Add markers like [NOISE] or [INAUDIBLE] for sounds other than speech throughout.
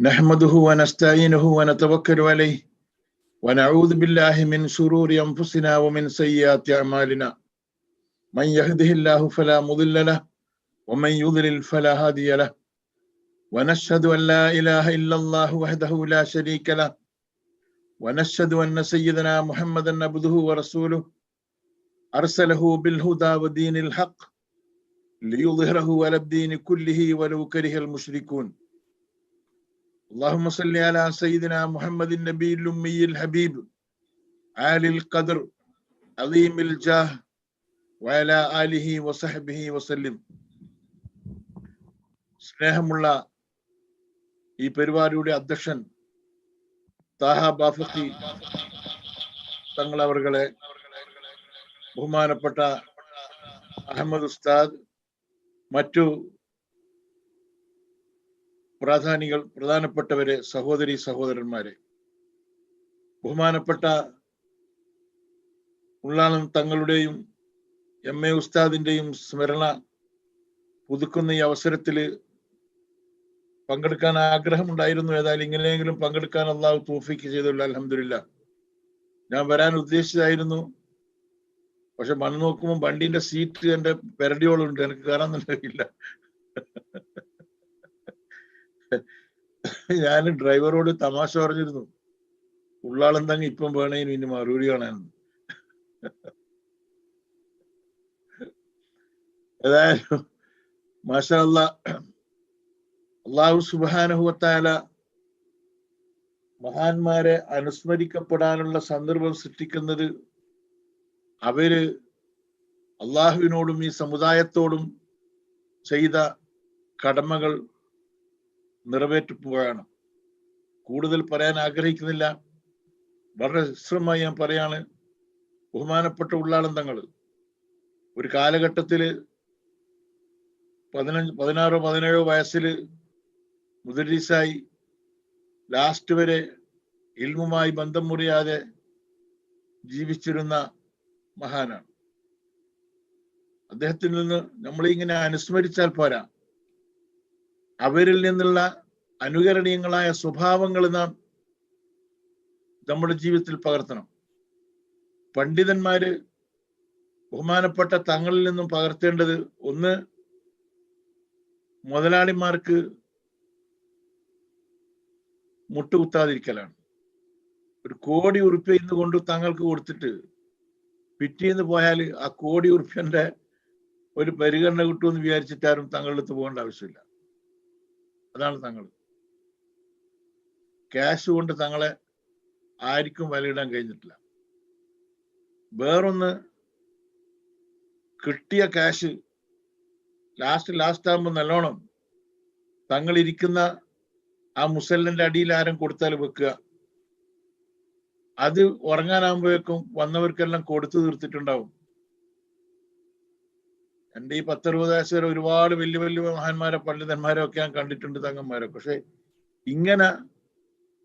نحمده ونستعينه ونتوكل عليه ونعوذ بالله من شرور أنفسنا ومن سيئات أعمالنا. من يهده الله فلا مضل له ومن يضلل فلا هادي له. ونشهد أن لا إله إلا الله وحده لا شريك له. ونشهد أن سيدنا محمدا عبده ورسوله. أرسله بالهدى ودين الحق ليظهره على الدين كله ولو كره المشركون. اللهم صل على سيدنا محمد النبي الأمي الحبيب عالي القدر عظيم الجاه وعلى آله وصحبه وسلم സ്നേഹമുള്ള ഈ പരിപാടിയുടെ അധ്യക്ഷൻ താഹ ബാഫത്തി തങ്ങൾ അവർകളെ ബഹുമാനപ്പെട്ട അഹമ്മദ് ഉസ്താദ് മറ്റു പ്രാധാനികൾ പ്രധാനപ്പെട്ടവരെ സഹോദരി സഹോദരന്മാരെ. ബഹുമാനപ്പെട്ട ഉള്ളാളം തങ്ങളുടെയും എം എ ഉസ്താദിന്റെയും സ്മരണ പുതുക്കുന്ന ഈ അവസരത്തിൽ പങ്കെടുക്കാൻ ആഗ്രഹമുണ്ടായിരുന്നു. ഏതായാലും ഇങ്ങനെയെങ്കിലും പങ്കെടുക്കാൻ അള്ളാഹു തോഫിക്ക് ചെയ്തുള്ള. അലഹമില്ല ഞാൻ വരാൻ ഉദ്ദേശിച്ചതായിരുന്നു. പക്ഷെ മണ്ണ് നോക്കുമ്പോൾ വണ്ടീന്റെ സീറ്റ് എന്റെ പെരടിയോളുണ്ട്. എനിക്ക് കയറാൻ കഴിയില്ല [COUGHS] ഞാൻ ഡ്രൈവറോട് തമാശ പറഞ്ഞിരുന്നു. ഉള്ളാളെന്തങ്ങ് ഇപ്പം വേണേനും ഇനി മറുപടി കാണാനെന്ന് [LAUGHS] ഏതായാലും മാഷാ അള്ളാഹു സുബാനുഹത്താല മഹാന്മാരെ അനുസ്മരിക്കപ്പെടാനുള്ള സന്ദർഭം സൃഷ്ടിക്കുന്നത് അവർ അള്ളാഹുവിനോടും ഈ സമുദായത്തോടും ചെയ്ത കടമകൾ നിറവേറ്റുമ്പോഴാണ് കൂടുതൽ പറയാൻ ആഗ്രഹിക്കുന്നില്ല. വളരെ ഹ്രസ്വമായി ഞാൻ പറയാണ്. ബഹുമാനപ്പെട്ട ഉള്ളാളന്തങ്ങൾ ഒരു കാലഘട്ടത്തിൽ പതിനഞ്ച് പതിനാറോ പതിനേഴോ വയസ്സിൽ മുദരീസായി ലാസ്റ്റ് വരെ ഇൽമുമായി ബന്ധം മുറിയാതെ ജീവിച്ചിരുന്ന മഹാനാണ്. അദ്ദേഹത്തിൽ നിന്ന് നമ്മളിങ്ങനെ അനുസ്മരിച്ചാൽ പോരാ. അവരിൽ നിന്നുള്ള അനുകരണീയങ്ങളായ സ്വഭാവങ്ങൾ നാം നമ്മുടെ ജീവിതത്തിൽ പകർത്തണം. പണ്ഡിതന്മാര് ബഹുമാനപ്പെട്ട തങ്ങളിൽ നിന്നും പകർത്തേണ്ടത് ഒന്ന് മുതലാളിമാർക്ക് മുട്ടുകുത്താതിരിക്കലാണ്. ഒരു കോടി ഉറുപ്പ്യ ഇന്ന് കൊണ്ട് തങ്ങൾക്ക് കൊടുത്തിട്ട് പിറ്റേന്ന് പോയാൽ ആ കോടി ഉറുപ്പ്യന്റെ ഒരു പരിഗണന കിട്ടുമെന്ന് വിചാരിച്ചിട്ടാരും തങ്ങളുടെ അടുത്ത് പോകേണ്ട ആവശ്യമില്ല. അതാണ് തങ്ങൾ ക്യാഷ് കൊണ്ട് തങ്ങളെ ആർക്കും വിലയിടാൻ കഴിഞ്ഞിട്ടില്ല. വേറൊന്ന് കിട്ടിയ ക്യാഷ് ലാസ്റ്റ് ലാസ്റ്റ് ആകുമ്പോൾ നല്ലോണം തങ്ങൾ ഇരിക്കുന്ന ആ മുസല്ലിന്റെ അടിയിൽ ആരും കൊടുത്താൽ വെക്കുക. അത് ഉറങ്ങാനാകുമ്പോഴേക്കും വന്നവർക്കെല്ലാം കൊടുത്തു തീർത്തിട്ടുണ്ടാവും. എന്റെ ഈ പത്തറുപത് വയസ്സ് വരെ ഒരുപാട് വലിയ വലിയ മഹാന്മാരെ പണ്ഡിതന്മാരെ ഒക്കെ ഞാൻ കണ്ടിട്ടുണ്ട് തങ്ങന്മാരെ. പക്ഷെ ഇങ്ങനെ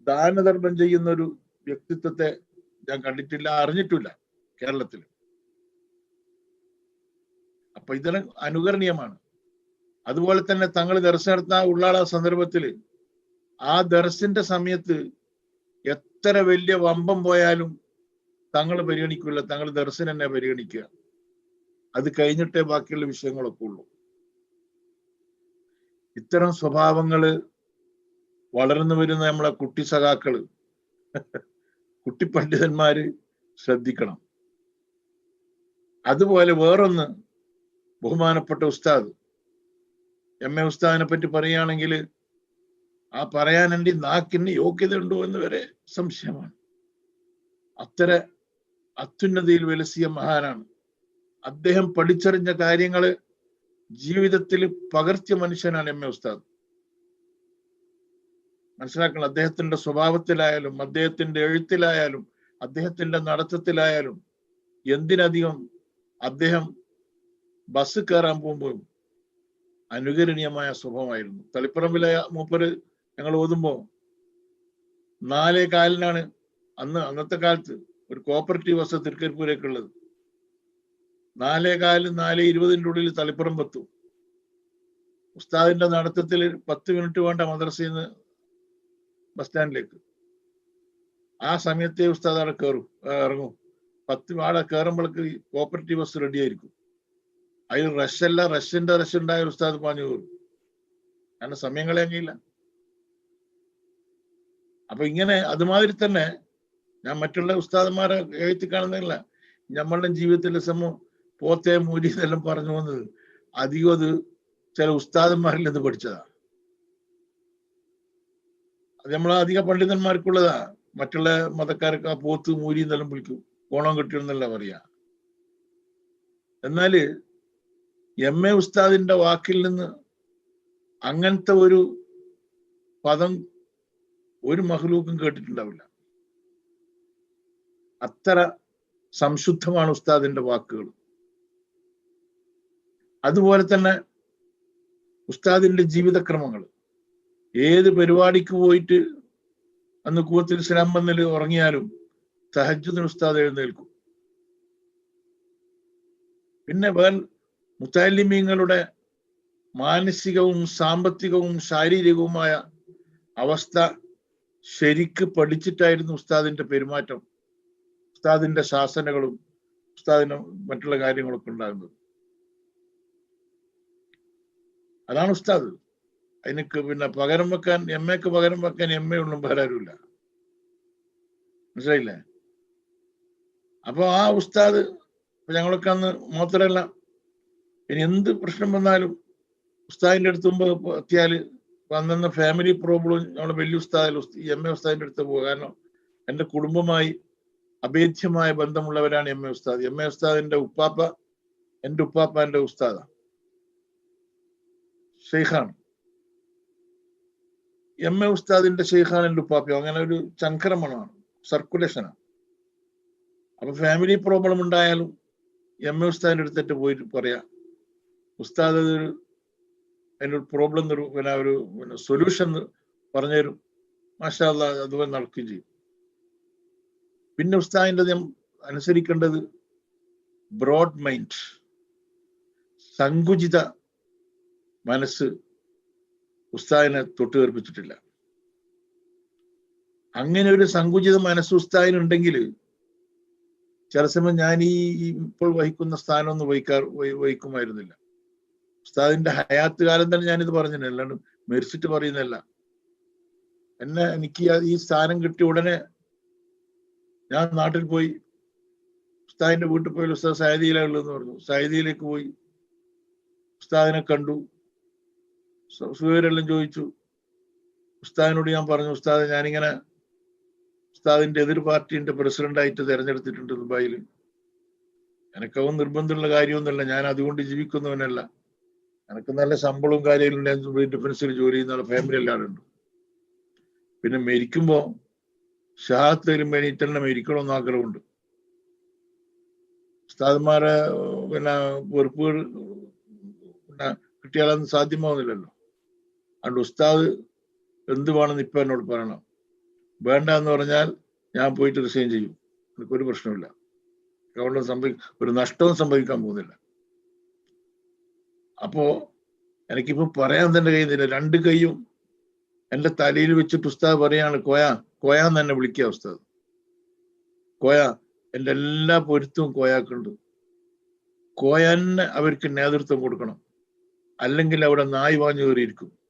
ദാനധർമ്മം ചെയ്യുന്ന ഒരു വ്യക്തിത്വത്തെ ഞാൻ കണ്ടിട്ടില്ല അറിഞ്ഞിട്ടില്ല കേരളത്തിൽ. അപ്പൊ ഇതിന് അനുകരണീയമാണ്. അതുപോലെ തന്നെ തങ്ങൾ ദർശനം നടത്തുന്ന ഉള്ളാള സന്ദർഭത്തിൽ ആ ദർശന്റെ സമയത്ത് എത്ര വലിയ വമ്പം പോയാലും തങ്ങൾ പരിഗണിക്കില്ല തങ്ങൾ ദർശനം തന്നെ പരിഗണിക്കുക. അത് കഴിഞ്ഞിട്ടേ ബാക്കിയുള്ള വിഷയങ്ങളൊക്കെ ഉള്ളൂ. ഇത്തരം സ്വഭാവങ്ങൾ വളർന്നു വരുന്ന നമ്മളെ കുട്ടി സഖാക്കൾ കുട്ടി പണ്ഡിതന്മാര് ശ്രദ്ധിക്കണം. അതുപോലെ വേറൊന്ന് ബഹുമാനപ്പെട്ട ഉസ്താദ് എം എ ഉസ്താദിനെ പറ്റി പറയുകയാണെങ്കിൽ ആ എന്റെ നാക്കിന് യോഗ്യത ഉണ്ടോ എന്ന് വരെ സംശയമാണ്. അത്ര അത്യുന്നതിയിൽ വിലസിയ മഹാനാണ്. അദ്ദേഹം പഠിച്ചറിഞ്ഞ കാര്യങ്ങൾ ജീവിതത്തിൽ പകർത്തിയ മനുഷ്യനാണ് എം എ ഉസ്താദ്. മനസ്സിലാക്കണം അദ്ദേഹത്തിന്റെ സ്വഭാവത്തിലായാലും അദ്ദേഹത്തിന്റെ എഴുത്തിലായാലും അദ്ദേഹത്തിന്റെ നടത്തത്തിലായാലും എന്തിനധികം അദ്ദേഹം ബസ് കയറാൻ പോകുമ്പോൾ അനുകരണീയമായ സ്വഭാവമായിരുന്നു. തളിപ്പറമ്പിലെ മൂപ്പര് ഞങ്ങൾ ഓതുമ്പോ നാലേ കാലിനാണ് അന്ന് അന്നത്തെ കാലത്ത് ഒരു കോപ്പറേറ്റീവ് ബസ് തൃക്കരിപ്പൂരേക്ക് ഉള്ളത് നാലേ കാൽ നാല് ഇരുപതിന്റെ ഉള്ളിൽ തളിപ്പറമ്പെത്തും ഉസ്താദിന്റെ നടത്തത്തിൽ പത്ത് മിനിറ്റ് വേണ്ട മദ്രസയിൽ നിന്ന് ബസ് സ്റ്റാൻഡിലേക്ക് ആ സമയത്തെ ഉസ്താദ് അവിടെ കയറും ഇറങ്ങും. പത്ത് ആടെ കയറുമ്പോഴേക്ക് കോപ്പറേറ്റീവ് ബസ് റെഡി ആയിരിക്കും. അതിൽ റഷല്ല റഷ്യന്റെ റഷ് ഉണ്ടായ ഉസ്താദ് പാഞ്ഞു കയറും കാരണം സമയം കളയാങ്ങിയില്ല അപ്പൊ ഇങ്ങനെ അതുമാതിരി തന്നെ ഞാൻ മറ്റുള്ള ഉസ്താദന്മാരെ എഴുത്തി കാണുന്നില്ല നമ്മളുടെ ജീവിതത്തിലെ സമയം പോത്തെ മൂരി എന്നെല്ലാം പറഞ്ഞു വന്നത് അധികം അത് ചില ഉസ്താദന്മാരിൽ നിന്ന് പഠിച്ചതാ അത് നമ്മൾ അധിക പണ്ഡിതന്മാർക്കുള്ളതാ മറ്റുള്ള മതക്കാർക്ക് ആ പോത്ത് മൂരി എന്നെല്ലാം വിളിക്കും. ഓണം കിട്ടിയെന്നല്ല പറയാ. എന്നാൽ എം എ ഉസ്താദിന്റെ വാക്കിൽ നിന്ന് അങ്ങനത്തെ ഒരു പദം ഒരു മഹ്ലൂക്കും കേട്ടിട്ടുണ്ടാവില്ല. അത്ര സംശുദ്ധമാണ് ഉസ്താദിന്റെ വാക്കുകൾ. അതുപോലെ തന്നെ ഉസ്താദിന്റെ ജീവിതക്രമങ്ങൾ ഏത് പരിപാടിക്ക് പോയിട്ട് അന്ന് കൂത്തിൽ സ്ലംബന്നിൽ ഉറങ്ങിയാലും സഹജുദ്ദിൻ ഉസ്താദ് എഴുന്നേൽക്കും. പിന്നെ വേൽ മുത്താലിമീങ്ങളുടെ മാനസികവും സാമ്പത്തികവും ശാരീരികവുമായ അവസ്ഥ ശരിക്ക് പഠിച്ചിട്ടായിരുന്നു ഉസ്താദിന്റെ പെരുമാറ്റം ഉസ്താദിന്റെ ശാസനകളും ഉസ്താദിന് മറ്റുള്ള കാര്യങ്ങളൊക്കെ ഉണ്ടാകുന്നത്. അതാണ് ഉസ്താദ്. അതിനക്ക് പിന്നെ പകരം വെക്കാൻ എം എക്ക് പകരം വെക്കാൻ എം എ ഒന്നും വേറെ ആരുമില്ല മനസ്സിലായില്ലേ? അപ്പൊ ആ ഉസ്താദ് ഞങ്ങളൊക്കെ അന്ന് മാത്രല്ല ഇനി എന്ത് പ്രശ്നം വന്നാലും ഉസ്താദിന്റെ അടുത്ത് മുമ്പ് എത്തിയാൽ അന്നന്ന് ഫാമിലി പ്രോബ്ലം നമ്മളെ വലിയ ഉസ്താദിൽ എം എ ഉസ്താദിന്റെ അടുത്ത് പോകുക കാരണം എന്റെ കുടുംബമായി അഭേദ്യമായ ബന്ധമുള്ളവരാണ് M A Ustad. M A ഉസ്താദിന്റെ ഉപ്പാപ്പ എന്റെ ഉപ്പാപ്പാന്റെ ഉസ്താദാണ് ഷെയ്ഖാണ് എം എ ഉസ്താദിന്റെ ഷെയ്ഖാൻ എന്റെ ഉപ്പാപ്പയോ അങ്ങനെ ഒരു ചങ്കരമണമാണ് സർക്കുലേഷനാണ് അപ്പൊ ഫാമിലി പ്രോബ്ലം ഉണ്ടായാലും എം എ ഉസ്താദിന്റെ അടുത്തിട്ട് പോയിട്ട് പറയാ ഉസ്താദ് അതൊരു ഒരു പ്രോബ്ലം പിന്നെ ഒരു പിന്നെ സൊല്യൂഷൻ പറഞ്ഞു തരും മാഷാ അതുപോലെ നടക്കുകയും ചെയ്യും. പിന്നെ ഉസ്താദിന്റെ ഞാൻ അനുസരിക്കേണ്ടത് ബ്രോഡ് മൈൻഡ് സങ്കുചിത മനസ്സ് ഉസ്താദിനെ തൊട്ടുകേർപ്പിച്ചിട്ടില്ല അങ്ങനെ ഒരു സങ്കുചിത മനസ്സ് ഉസ്താദിനുണ്ടെങ്കിൽ ചില സമയം ഞാൻ ഈ ഇപ്പോൾ വഹിക്കുന്ന സ്ഥാനമൊന്നും വഹിക്കാർ വഹി- വഹിക്കുമായിരുന്നില്ല. ഉസ്താദിന്റെ ഹയാത്ത് കാലം തന്നെ ഞാനിത് പറഞ്ഞില്ല അല്ലാണ്ട് മെരിച്ചിട്ട് പറയുന്നല്ല എന്നെ എനിക്ക് ഈ സ്ഥാനം കിട്ടിയ ഉടനെ ഞാൻ നാട്ടിൽ പോയി ഉസ്താദിന്റെ വീട്ടിൽ പോയി ഉസ്താദ് സൈദിയിലുള്ളതെന്ന് പറഞ്ഞു. സൈദിയിലേക്ക് പോയി ഉസ്താദിനെ കണ്ടു. സു- സുഹൈരെല്ലാം ചോദിച്ചു ഉസ്താദിനോട് ഞാൻ പറഞ്ഞു ഉസ്താദ് ഞാനിങ്ങനെ ഉസ്താദിന്റെ എതിർ പാർട്ടിന്റെ പ്രസിഡന്റായിട്ട് തെരഞ്ഞെടുത്തിട്ടുണ്ട് ദുബായിൽ എനക്കവൻ നിർബന്ധമുള്ള കാര്യമൊന്നുമല്ല ഞാൻ അതുകൊണ്ട് ജീവിക്കുന്നവനല്ല. എനക്ക് നല്ല ശമ്പളവും കാര്യങ്ങളും ഞാൻ ഡിഫൻസിൽ ജോലി ചെയ്യുന്ന ഫാമിലി എല്ലാവരും ഉണ്ട്. പിന്നെ മരിക്കുമ്പോ ഷഹാത്ത് വരുമ്പോ എനിക്ക് തന്നെ മരിക്കണമെന്ന് ആഗ്രഹമുണ്ട്. ഉസ്താദന്മാരെ ഏർ, പിന്നെ വെറുപ്പുകൾ പിന്നെ കിട്ടിയാലൊന്നും സാധ്യമാവുന്നില്ലല്ലോ. അതുകൊണ്ട് ഉസ്താദ് എന്ത് വേണമെന്ന് ഇപ്പൊ എന്നോട് പറയണം. വേണ്ട എന്ന് പറഞ്ഞാൽ ഞാൻ പോയിട്ട് റിസൈൻ ചെയ്യും. എനിക്കൊരു പ്രശ്നമില്ല ഗവൺമെന്റ് സംഭവി ഒരു നഷ്ടവും സംഭവിക്കാൻ പോകുന്നില്ല. അപ്പോ എനിക്കിപ്പോ പറയാൻ തന്നെ കഴിയുന്നില്ല. രണ്ട് കൈയും എന്റെ തലയിൽ വെച്ചിട്ട് ഉസ്താദ് പറയാണ് കോയ കോയാന്ന് തന്നെ വിളിക്കുക ഉസ്താദ്. കോയ എന്റെ എല്ലാ പൊരുത്തവും കോയാക്കുണ്ട്. കോയന്നെ അവർക്ക് നേതൃത്വം കൊടുക്കണം. അല്ലെങ്കിൽ അവിടെ നായ് വാഞ്ഞു കയറിയിരിക്കും.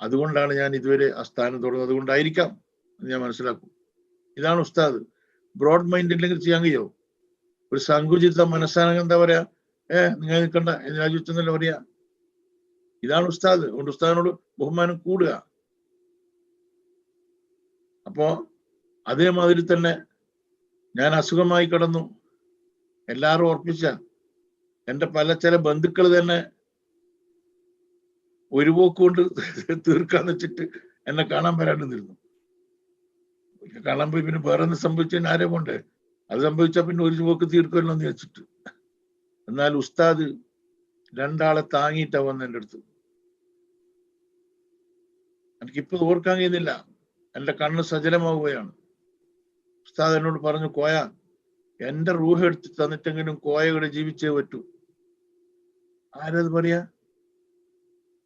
അതുകൊണ്ടാണ് ഞാൻ ഇതുവരെ ആ സ്ഥാനം തുടർന്നത്. അതുകൊണ്ടായിരിക്കാം എന്ന് ഞാൻ മനസ്സിലാക്കും. ഇതാണ് ഉസ്താദ്. ബ്രോഡ് മൈൻഡ് ഇല്ലെങ്കിൽ ചെയ്യാൻ കഴിയോ ഒരു സങ്കുചിത മനസ്സാണെങ്കിൽ എന്താ പറയാ? ഏ നിങ്ങൾ നിൽക്കണ്ട. രാജ്യത്തെന്നല്ല പറയാ? ഇതാണ് ഉസ്താദ്. അതുകൊണ്ട് ഉസ്താദിനോട് ബഹുമാനം കൂടുക. അപ്പോ അതേമാതിരി തന്നെ ഞാൻ അസുഖമായി കിടന്നു. എല്ലാവരും ഓർപ്പിച്ച എന്റെ പല ചില ബന്ധുക്കൾ തന്നെ ഒരു പോക്ക് കൊണ്ട് തീർക്കാന്ന് വെച്ചിട്ട് എന്നെ കാണാൻ വരാണ്ടിരുന്നു. കാണാൻ പോയി പിന്നെ വേറെ ഒന്നും സംഭവിച്ചതിന് ആരെ പോണ്ടേ? അത് സംഭവിച്ചാൽ പിന്നെ ഒരു പോക്ക് തീർക്കുമല്ലോ എന്ന് വെച്ചിട്ട് എന്നാൽ ഉസ്താദ് രണ്ടാളെ താങ്ങിയിട്ടാ വന്ന എന്റെ അടുത്ത്. എനിക്കിപ്പോ ഓർക്കാൻ കഴിയുന്നില്ല. എന്റെ കണ്ണ് സജലമാവുകയാണ്. ഉസ്താദ് എന്നോട് പറഞ്ഞു കോയ എന്റെ റൂഹ എടുത്ത് തന്നിട്ടെങ്കിലും കോയയുടെ ജീവിച്ചേ പറ്റൂ. ആരത് പറയാ?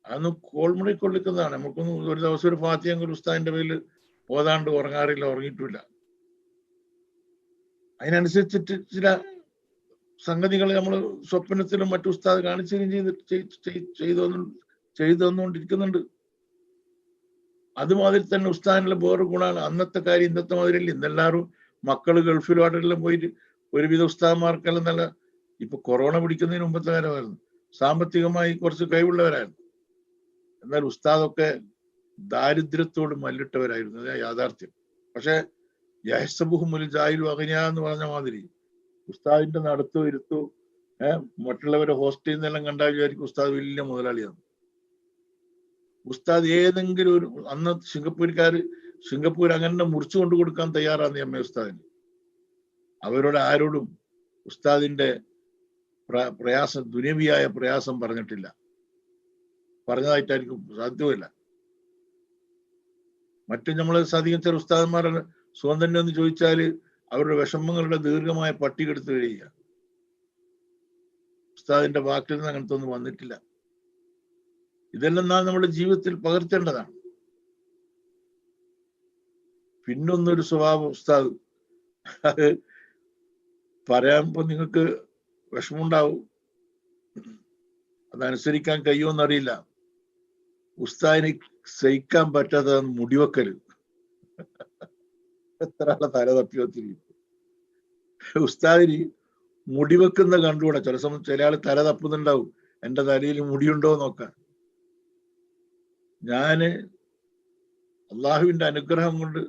അതൊന്ന് കോൾമുടി കൊള്ളിക്കുന്നതാണ്. നമുക്കൊന്നും ഒരു ദിവസം ഒരു ഫാത്തിയെങ്കിൽ ഉസ്താദിന്റെ പേരിൽ ഓതാണ്ട് ഉറങ്ങാറില്ല ഉറങ്ങിയിട്ടില്ല. അതിനനുസരിച്ചിട്ട് ചില സംഗതികൾ നമ്മൾ സ്വപ്നത്തിലും മറ്റു ഉസ്താദ് കാണിച്ചുകയും ചെയ്ത് ചെയ്തു ചെയ്തു തന്നുകൊണ്ടിരിക്കുന്നുണ്ട് അതുമാതിരി തന്നെ ഉസ്താദിനുള്ള വേറെ ഗുണമാണ്. അന്നത്തെ കാര്യം ഇന്നത്തെ മാതിരി അല്ല ഇന്നെല്ലാവരും മക്കൾ ഗൾഫിലോട്ടെല്ലാം പോയിട്ട് ഒരുവിധ ഉസ്താദന്മാർക്കെല്ലാം നല്ല ഇപ്പൊ കൊറോണ പിടിക്കുന്നതിന് മുമ്പത്തെ കാലമായിരുന്നു. സാമ്പത്തികമായി കുറച്ച് കഴിവുള്ളവരായിരുന്നു. എന്നാൽ ഉസ്താദൊക്കെ ദാരിദ്ര്യത്തോട് മല്ലിട്ടവരായിരുന്നു. അതാ യാഥാർത്ഥ്യം. പക്ഷെ യഹസബുഹുമുൽ ജാഹിലു അഗനിയ എന്ന് പറഞ്ഞ മാതിരി ഉസ്താദിന്റെ നടത്തു ഇരുത്തു ഏഹ് മറ്റുള്ളവരെ ഹോസ്റ്റലിൽ നിന്നെല്ലാം കണ്ടാൽ വിചാരിക്കും ഉസ്താദ് വലിയ മുതലാളിയാണ്. ഉസ്താദ് ഏതെങ്കിലും ഒരു അന്ന് സിംഗപ്പൂർക്കാർ സിംഗപ്പൂർ അങ്ങനെ മുറിച്ചു കൊണ്ടു കൊടുക്കാൻ തയ്യാറാണ് എ ഉസ്താദിന്. അവരോട് ആരോടും ഉസ്താദിന്റെ പ്രയാസം ദുനവിയായ പ്രയാസം പറഞ്ഞിട്ടില്ല. പറഞ്ഞതായിട്ടായിരിക്കും. സാധ്യവുമില്ല മറ്റു നമ്മൾ അധികം ചില ഉസ്താദന്മാരുടെ സുഖം തന്നെ എന്ന് ചോദിച്ചാൽ അവരുടെ വിഷമങ്ങളുടെ ദീർഘമായ പട്ടിക എടുത്തു കഴിയുക ഉസ്താദിന്റെ വാക്കിൽ നിന്ന് അങ്ങനത്തെ ഒന്നും വന്നിട്ടില്ല. ഇതെല്ലാം നാം നമ്മുടെ ജീവിതത്തിൽ പകർത്തേണ്ടതാണ്. പിന്നൊന്നൊരു സ്വഭാവം ഉസ്താദ്. പറയാമ്പോ നിങ്ങൾക്ക് വിഷമുണ്ടാവും അതനുസരിക്കാൻ കഴിയുമെന്നറിയില്ല ഉസ്താദിന് സഹിക്കാൻ പറ്റാത്ത മുടിവെക്കൽ. എത്ര ആളെ തല തപ്പി തിരിയും ഉസ്താദിന് മുടിവെക്കുന്ന കണ്ടുകൂടെ. ചില സമയം ചില ആൾ തല തപ്പുന്നുണ്ടാവും. എന്റെ തലയിൽ മുടിയുണ്ടോ നോക്കാൻ. ഞാൻ അള്ളാഹുവിന്റെ അനുഗ്രഹം കൊണ്ട്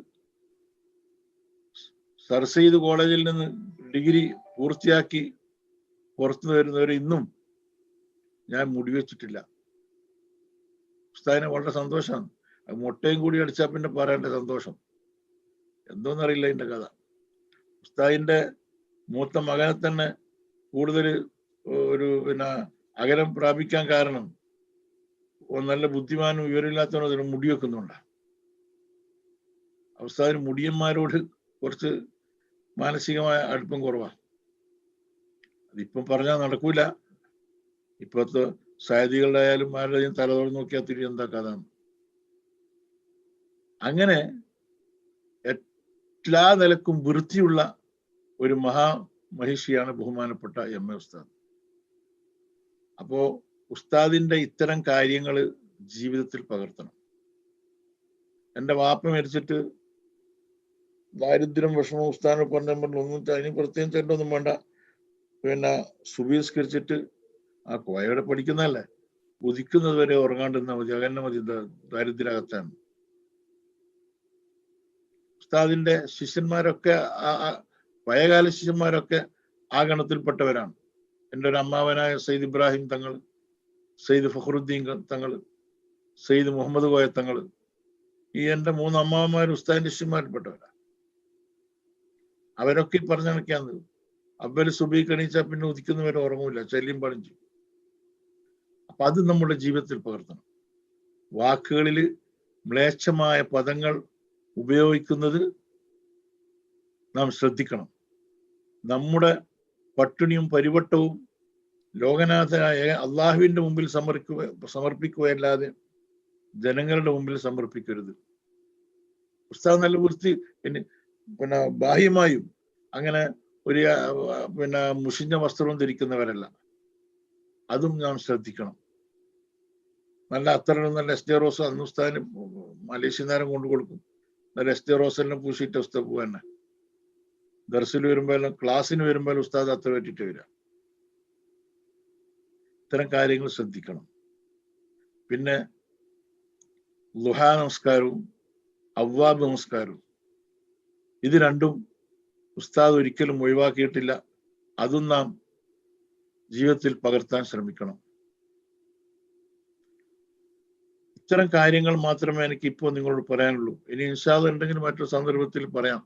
സർ സെയ്ദ് കോളേജിൽ നിന്ന് ഡിഗ്രി പൂർത്തിയാക്കി പുറത്തു വരുന്നവരെ ഇന്നും ഞാൻ മുടിവെച്ചിട്ടില്ല ഉസ്താദിനെ വളരെ സന്തോഷമാണ് മുട്ടയും കൂടി അടിച്ചാൽ പിന്നെ പറയേണ്ട സന്തോഷം. എന്തോന്നറിയില്ല അതിന്റെ കഥ. ഉസ്താദിന്റെ മൂത്ത മകനെ തന്നെ കൂടുതൽ ഒരു പിന്നെ അകലം പ്രാപിക്കാൻ കാരണം നല്ല ബുദ്ധിമാനും വിവരമില്ലാത്തവനും അതിന് മുടിവെക്കുന്നുണ്ട് ഉസ്താദിന് മുടിയന്മാരോട് കുറച്ച് മാനസികമായ അടുപ്പം കുറവാണ് അതിപ്പം പറഞ്ഞാൽ നടക്കൂല. ഇപ്പോഴത്തെ സായതികളുടെ ആയാലും ആരുടെയും തലതോട് നോക്കിയാൽ തിരി എന്താ കഥ? അങ്ങനെ എല്ലാ നിലക്കും വൃത്തിയുള്ള ഒരു മഹാ മഹിഷിയാണ് ബഹുമാനപ്പെട്ട എം എ ഉസ്താദ്. അപ്പോ ഉസ്താദിന്റെ ഇത്തരം കാര്യങ്ങൾ ജീവിതത്തിൽ പകർത്തണം. എന്റെ വാപ്പ മരിച്ചിട്ട് ദാരിദ്ര്യം വിഷമം ഉസ്താദിനെ പറഞ്ഞ ഒന്നും അതിന് പ്രത്യേകം ചേട്ടൊന്നും വേണ്ട. പിന്നെ സുബീസ്കരിച്ചിട്ട് ആ കോയയുടെ പഠിക്കുന്നതല്ലേ? ഉദിക്കുന്നത് വരെ ഉറങ്ങാണ്ടിരുന്നാൽ മതി അകന്നെ മതി ദാരിദ്ര്യകത്താണ് ഉസ്താദിന്റെ ശിഷ്യന്മാരൊക്കെ പഴയകാല ശിഷ്യന്മാരൊക്കെ ആ ഗണത്തിൽപ്പെട്ടവരാണ്. എന്റെ ഒരു അമ്മാവനായ സയ്യിദ് ഇബ്രാഹിം തങ്ങൾ സയ്യിദ് ഫഖറുദ്ദീൻ തങ്ങൾ സയ്യിദ് മുഹമ്മദ് കോയ തങ്ങൾ ഈ എന്റെ മൂന്ന് അമ്മാവന്മാർ ഉസ്താദിന്റെ ശിഷ്യന്മാരിൽപ്പെട്ടവരാണ് അവരൊക്കെ പറഞ്ഞു പറഞ്ഞ കണക്കാന്ന് അബ്ബൽ പിന്നെ ഉദിക്കുന്നവരെ ഉറങ്ങൂല ശല്യം പണിഞ്ചു അപ്പൊ അത് നമ്മുടെ ജീവിതത്തിൽ പകർത്തണം. വാക്കുകളിൽ മ്ലേച്ഛമായ പദങ്ങൾ ഉപയോഗിക്കുന്നത് നാം ശ്രദ്ധിക്കണം. നമ്മുടെ പട്ടിണിയും പരിവട്ടവും ലോകനാഥനായ അള്ളാഹുവിന്റെ മുമ്പിൽ സമർപ്പിക്കുക സമർപ്പിക്കുകയല്ലാതെ ജനങ്ങളുടെ മുമ്പിൽ സമർപ്പിക്കരുത്. പുസ്തകം നല്ല വൃത്തി പിന്നെ ബാഹ്യമായും അങ്ങനെ ഒരു പിന്നെ മുഷിഞ്ഞ വസ്ത്രവും ധരിക്കുന്നവരല്ല. അതും നാം ശ്രദ്ധിക്കണം. നല്ല അത്ര നല്ല എസ് റോസ് അന്ന് ഉസ്താദിന് നേരം കൊണ്ടു കൊടുക്കും. നല്ല എസ് റോസെല്ലാം പൂശിയിട്ട് ഉസ്താദ് പോവാന്നെ ദർസിൽ വരുമ്പോഴും ക്ലാസ്സിന് വരുമ്പോഴും ഉസ്താദ് അത്ര പറ്റിയിട്ട് വരിക ഇത്തരം കാര്യങ്ങൾ ശ്രദ്ധിക്കണം. പിന്നെ ലുഹാ നമസ്കാരവും അവ്വാബ് നമസ്കാരവും. ഇത് രണ്ടും ഉസ്താദ് ഒരിക്കലും ഒഴിവാക്കിയിട്ടില്ല. അതും നാം ജീവിതത്തിൽ പകർത്താൻ ശ്രമിക്കണം. ഇത്തരം കാര്യങ്ങൾ മാത്രമേ എനിക്ക് ഇപ്പോൾ നിങ്ങളോട് പറയാനുള്ളൂ. ഇനി ഇൻഷാദ് ഉണ്ടെങ്കിൽ മറ്റൊരു സന്ദർഭത്തിൽ പറയാം.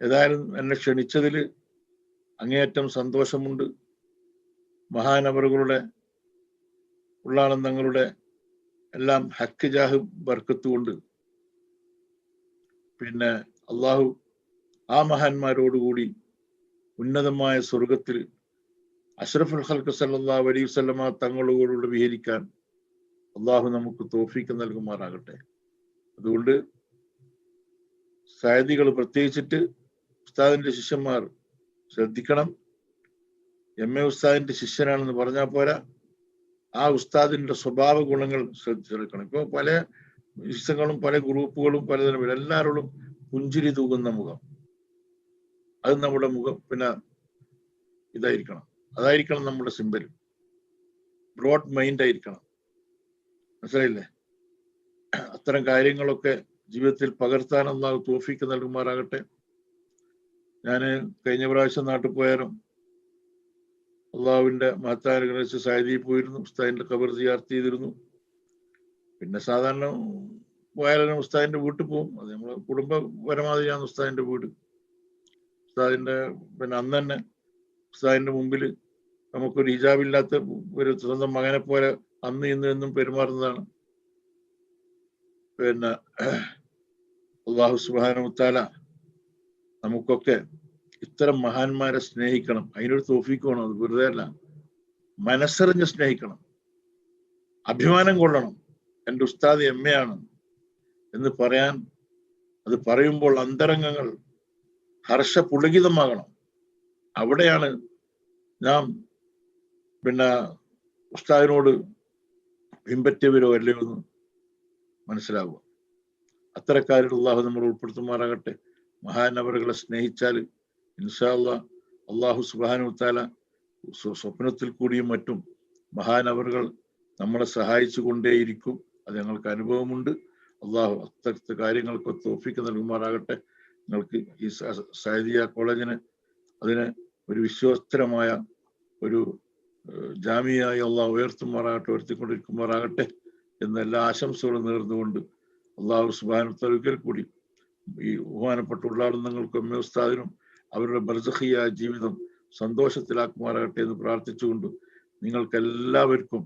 ഏതായാലും എന്നെ ക്ഷണിച്ചതിൽ അങ്ങേയറ്റം സന്തോഷമുണ്ട്. മഹാനവറുകളുടെ ഉള്ളാനന്ദങ്ങളുടെ എല്ലാം ഹക്ക് ജാഹ് ബർക്കത്ത് കൊണ്ട് പിന്നെ അള്ളാഹു ആ മഹാന്മാരോടുകൂടി ഉന്നതമായ സ്വർഗത്തിൽ അഷ്റഫുൽ ഹൽക്ക് സല്ലാ അലൈഹി വസല്ലമ തങ്ങളോടുകൂടി വിഹരിക്കാൻ അള്ളാഹു നമുക്ക് തോഫിക്ക് നൽകുമാറാകട്ടെ. അതുകൊണ്ട് സായതികൾ പ്രത്യേകിച്ചിട്ട് ഉസ്താദിന്റെ ശിഷ്യന്മാർ ശ്രദ്ധിക്കണം. എം എ ഉസ്താദിന്റെ ശിഷ്യനാണെന്ന് പറഞ്ഞാൽ പോരാ. ആ ഉസ്താദിന്റെ സ്വഭാവ ഗുണങ്ങൾ ശ്രദ്ധിച്ചെടുക്കണം. ഇപ്പൊ പല ശിഷ്യങ്ങളും പല ഗ്രൂപ്പുകളും പലതരം എല്ലാവരോടും പുഞ്ചിരി തൂകുന്ന മുഖം. അത് നമ്മുടെ മുഖം പിന്നെ ഇതായിരിക്കണം. അതായിരിക്കണം നമ്മുടെ സിമ്പൽ. ബ്രോഡ് മൈൻഡ് ആയിരിക്കണം മനസ്സിലായില്ലേ? അത്തരം കാര്യങ്ങളൊക്കെ ജീവിതത്തിൽ പകർത്താൻ അള്ളാഹു തോഫിക്ക് നൽകുമാറാകട്ടെ. ഞാൻ കഴിഞ്ഞ പ്രാവശ്യം നാട്ടിൽ പോയാലും അള്ളാവിന്റെ മഹത്താനുഗ്രഹിച്ച് സായതിയിൽ പോയിരുന്നു. ഉസ്താദിന്റെ കബർ സിയാർത്ത് ചെയ്തിരുന്നു. പിന്നെ സാധാരണ പോയാലും ഉസ്താദിന്റെ വീട്ടിൽ പോകും. അത് നമ്മളെ കുടുംബപരമാതിരിയാണ് ഉസ്താദിന്റെ വീട്. ഉസ്താദിന്റെ പിന്നെ അന്ന് തന്നെ ഉസ്താദിന്റെ മുമ്പിൽ നമുക്കൊരു ഹിജാബില്ലാത്ത ഒരു സ്വന്തം മകനെ പോലെ അന്ന് ഇന്ന് എന്നും പെരുമാറുന്നതാണ്. പിന്നെ അള്ളാഹു സുബാനുത്താല നമുക്കൊക്കെ ഇത്തരം മഹാന്മാരെ സ്നേഹിക്കണം. അതിനൊരു തോഫിക്ക് വേണം അത് വെറുതെ അല്ല. മനസ്സറിഞ്ഞ് സ്നേഹിക്കണം. അഭിമാനം കൊള്ളണം. എന്റെ ഉസ്താദ് എം ആണ് എന്ന് പറയാൻ അത് പറയുമ്പോൾ അന്തരംഗങ്ങൾ ഹർഷ പുളകിതമാകണം അവിടെയാണ് നാം പിന്നെ ഉസ്താദിനോട് പിൻപറ്റിയവരോ അല്ലയോ എന്ന് മനസ്സിലാവുക. അത്തരക്കാരിൽ അള്ളാഹു നമ്മൾ ഉൾപ്പെടുത്തുമാറാകട്ടെ. മഹാനവറുകളെ സ്നേഹിച്ചാൽ ഇൻഷാല്ല അള്ളാഹു സുബാനു താല സ്വപ്നത്തിൽ കൂടിയും മറ്റും മഹാനവറുകൾ നമ്മളെ സഹായിച്ചു കൊണ്ടേയിരിക്കും. അത് ഞങ്ങൾക്ക് അനുഭവമുണ്ട്. അള്ളാഹു അത്തരത്തെ കാര്യങ്ങൾക്ക് തോഫിക്ക് നൽകുമാറാകട്ടെ. നിങ്ങൾക്ക് ഈ സൈദിയ കോളേജിന് അതിന് ഒരു വിശ്വസ്തരമായ ഒരു ജാമിയായി അള്ളാഹ് ഉയർത്തുമാറാകട്ടെ ഉയർത്തിക്കൊണ്ടിരിക്കുമാറാകട്ടെ എന്ന എല്ലാ ആശംസകളും നേർന്നുകൊണ്ട് അള്ളാഹു സുബാനത്തൊരിക്കൽ കൂടി ഈ ബഹുമാനപ്പെട്ട ഉള്ളാടുന്നങ്ങൾക്കും ഉസ്താദിനും അവരുടെ ബർസഹിയ ജീവിതം സന്തോഷത്തിലാക്കുമാറാകട്ടെ എന്ന് പ്രാർത്ഥിച്ചുകൊണ്ട് നിങ്ങൾക്ക് എല്ലാവർക്കും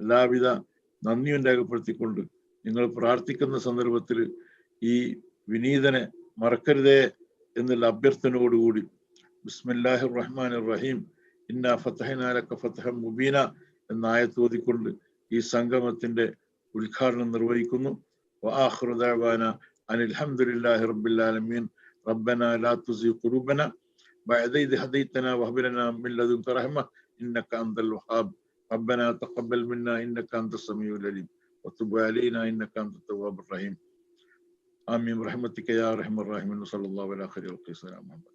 എല്ലാവിധ നന്ദിയും രേഖപ്പെടുത്തിക്കൊണ്ട് നിങ്ങൾ പ്രാർത്ഥിക്കുന്ന സന്ദർഭത്തിൽ ഈ വിനീതനെ മറക്കരുതേ എന്നുള്ള അഭ്യർത്ഥനയോടുകൂടി ബിസ്മില്ലാഹിർ റഹ്മാൻ റഹീം ഇന്ന ഫത്തഹനാലക്ക ഫത്തഹം മുബീന എന്ന ആയത്തോതിക്കൊണ്ട് ഈ സംഗമത്തിന്റെ ഉദ്ഘാടനം നിർവഹിക്കുന്നു وآخر دعوانا أن الحمد لله رب العالمين ربنا لا تزغ قلوبنا بعد إذ هديتنا وهب لنا من لدنك رحمة إنك أنت الوهاب ربنا تقبل منا إنك أنت السميع العليم وتب علينا إنك أنت التواب الرحيم آمين برحمتك يا أرحم الراحمين صلى الله على خير الخلق محمد